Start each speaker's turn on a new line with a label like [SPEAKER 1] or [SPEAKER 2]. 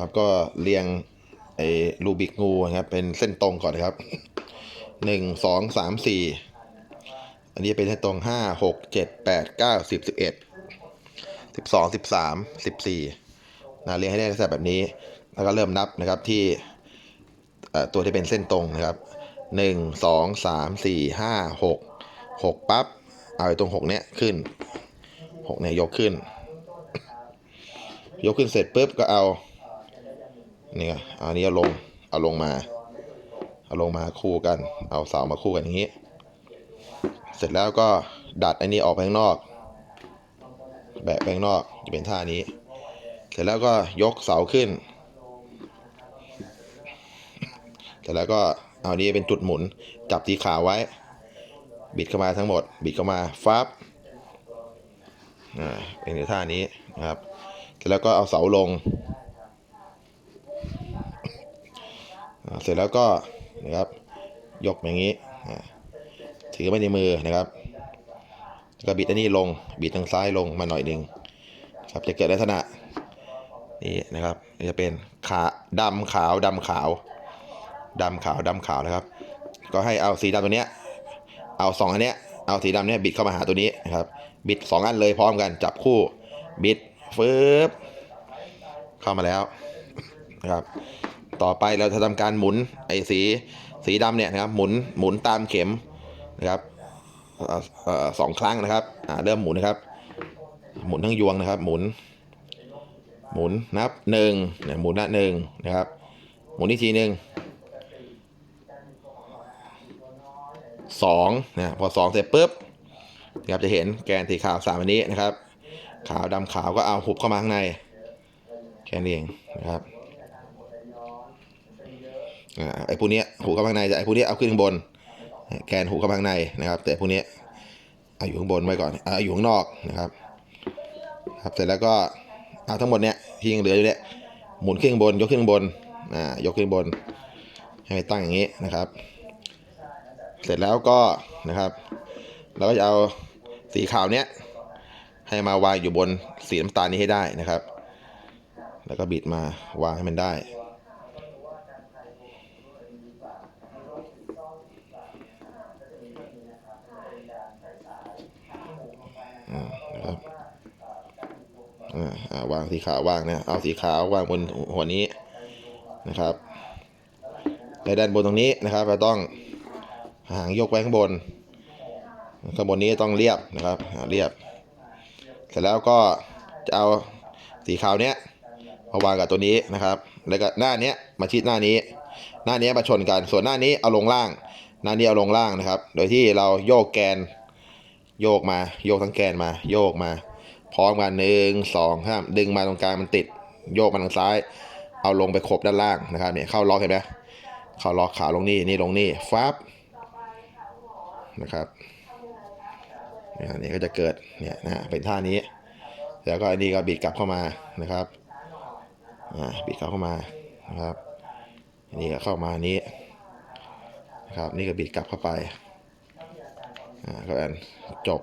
[SPEAKER 1] ครับ ก็เรียงไอ้รูบิกงูนะครับ เป็นเส้นตรงก่อนนะครับหนึ่งสองสามสี่อันนี้เป็นเส้นตรงห้าหกเจ็ดแปดเก้าสิบสิบเอ็ดสิบสองสิบสามสิบสี่นะเรียงให้ได้ลักษณะแบบนี้ แล้วก็เริ่มนับนะครับที่ตัวที่เป็นเส้นตรงนะครับหนึ่งสองสามสี่ห้าหกหกปั๊บเอาไอ้ตรงหกเนี้ยขึ้นหกเนี่ยยกขึ้น ยกขึ้นเสร็จปุ๊บก็เอา นี่ไงเอาอันนี้เอาลงเอาลงมา เอาลงมาคู่กัน เอาเสามาคู่กันอย่างนี้ เสร็จแล้วก็ดัดอันนี้ออกไปข้างนอก แบะไปข้างนอกจะเป็นท่านี้ เสร็จแล้วก็ยกเสาขึ้น เสร็จแล้วก็เอานี้เป็นจุดหมุนจับสีขาไว้ บิดเข้ามาทั้งหมด บิดเข้ามาฟับอ่าเป็นท่านี้นะครับ เสร็จแล้วก็เอาเสาลง อ่า เสร็จแล้วก็นะครับยกอย่างนี้ถือไว้ในมือนะครับแล้วก็บิดอันนี้ลงบิดทางซ้ายลงมาหน่อยหนึ่งครับจะเกิดลักษณะนี่นะครับจะเป็นขาดำขาวดำขาวดำขาวดำขาวนะครับ ก็ให้เอาสีดำตัวเนี้ยเอาสองอันเนี้ยเอาสีดำเนี้ยบิดเข้ามาหาตัวนี้นะครับบิดสองอันเลยพร้อมกันจับคู่บิดฟืบเข้ามาแล้วนะครับ ต่อไปเราจะทำการหมุนไอ้สีสีดำเนี่ยนะครับหมุนหมุนตามเข็มนะครับออสองครั้งนะครับเริ่มหมุนนะครับ หมุนทั้งยวงนะครับ หมุน หมุนนับหนึ่งเนี่ยหมุนนะหนึ่งนะครับ หมุนอีกทีหนึ่งสองนะพอสองเสร็จปุ๊บนะครับจะเห็นแกนสีขาวสามอันนี้นะครับ ขาวดำขาวก็เอาหุบเข้ามาข้างในแค่นี้เองนะครับ ไอ้พวกนี้หูเข้าข้างในแต่ไอ้พวกนี้เอาขึ้นข้างบน แกนหูเข้าข้างในนะครับ แต่พวกนี้เอาอยู่ข้างบนไว้ก่อนเอาอยู่ข้างนอกนะครับ ครับเสร็จแล้วก็เอาทั้งหมดเนี้ยที่ยังเหลืออยู่เนี้ยหมุนขึ้นข้างบน ยกขึ้นข้างบนอ่ายกขึ้นบน ให้มันตั้งอย่างนี้นะครับ เสร็จแล้วก็นะครับ เราก็จะเอาสีขาวเนี้ยให้มาวางอยู่บนสีน้ำตาลนี้ให้ได้นะครับ แล้วก็บิดมาวางให้มันได้ อ่าวางสีขาววางนะเอาสีขาววางบนหัวนี้นะครับในด้านบนตรงนี้นะครับ เราต้องหางยกไว้ข้างบนข้างบนนี้ต้องเรียบนะครับเรียบ เสร็จแล้วก็จะเอาสีขาวเนี้ยมาวางกับตัวนี้นะครับ แล้วก็หน้าเนี้ยมาชิดหน้านี้ หน้านี้มาชนกัน ส่วนหน้านี้เอาลงล่าง หน้านี้เอาลงล่างนะครับ โดยที่เราโยกแกน โยกมา โยกทั้งแกนมา โยกมา พร้อมกันหนึ่งสองห้ามดึงมาตรงกลางมันติด โยกมาทางซ้าย เอาลงไปขบด้านล่างนะครับเนี่ยเข้าล็อกเห็นไหมเข้าล็อกขาลงนี่นี่ลงนี่ฟับนะครับเนี่ยนี่ก็จะเกิดเนี่ยนะเป็นท่านี้ แล้วก็อันนี้ก็บิดกลับเข้ามานะครับอ่าบิดกลับเข้ามานะครับอันนี้ก็เข้ามานนี้นะครับนี่ก็บิดกลับเข้าไปอ่าก็อันจบ